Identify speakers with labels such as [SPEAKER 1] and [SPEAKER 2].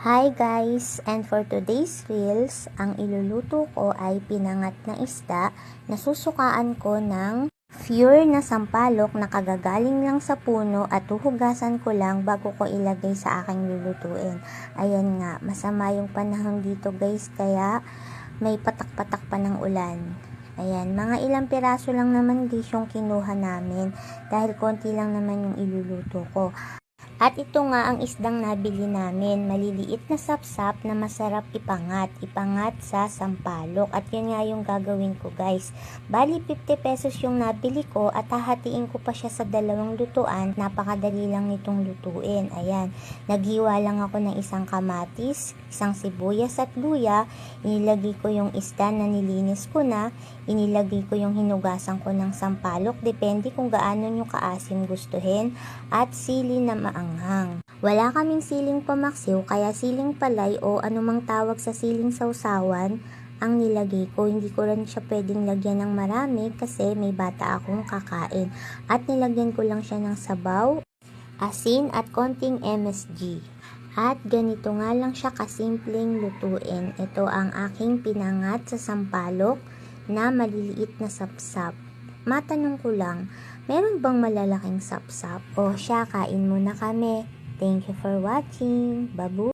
[SPEAKER 1] Hi guys! And for today's reels, ang iluluto ko ay pinangat na isda na susukaan ko ng pure na sampalok na kagagaling lang sa puno at huhugasan ko lang bago ko ilagay sa aking lulutuin. Ayan nga, masama yung panahon dito guys kaya may patak-patak pa ng ulan. Ayan, mga ilang piraso lang naman guys yung kinuha namin dahil konti lang naman yung iluluto ko. At ito nga ang isdang nabili namin, maliliit na sapsap na masarap ipangat, ipangat sa sampalok. At yun nga yung gagawin ko guys. Bali 50 pesos yung nabili ko at hahatiin ko pa siya sa dalawang lutuan. Napakadali lang nitong lutuin. Ayan, naghiwa lang ako ng isang kamatis, isang sibuyas at luya. Inilagay ko yung isda na nilinis ko na. Inilagay ko yung hinugasan ko ng sampalok. Depende kung gaano nyo kaasim gustuhin. At sili na maanghang. Wala kaming siling pamaksiw kaya siling palay o anumang tawag sa siling sausawan ang nilagay ko. Hindi ko rin siya pwedeng lagyan ng marami kasi may bata akong kakain. At nilagyan ko lang siya ng sabaw, asin at konting MSG. At ganito nga lang siya kasimpleng lutuin. Ito ang aking pinangat sa sampalok na maliliit na sapsap. Matanong ko lang, meron bang malalaking sapsap? O siya, kain muna kami. Thank you for watching. Babu!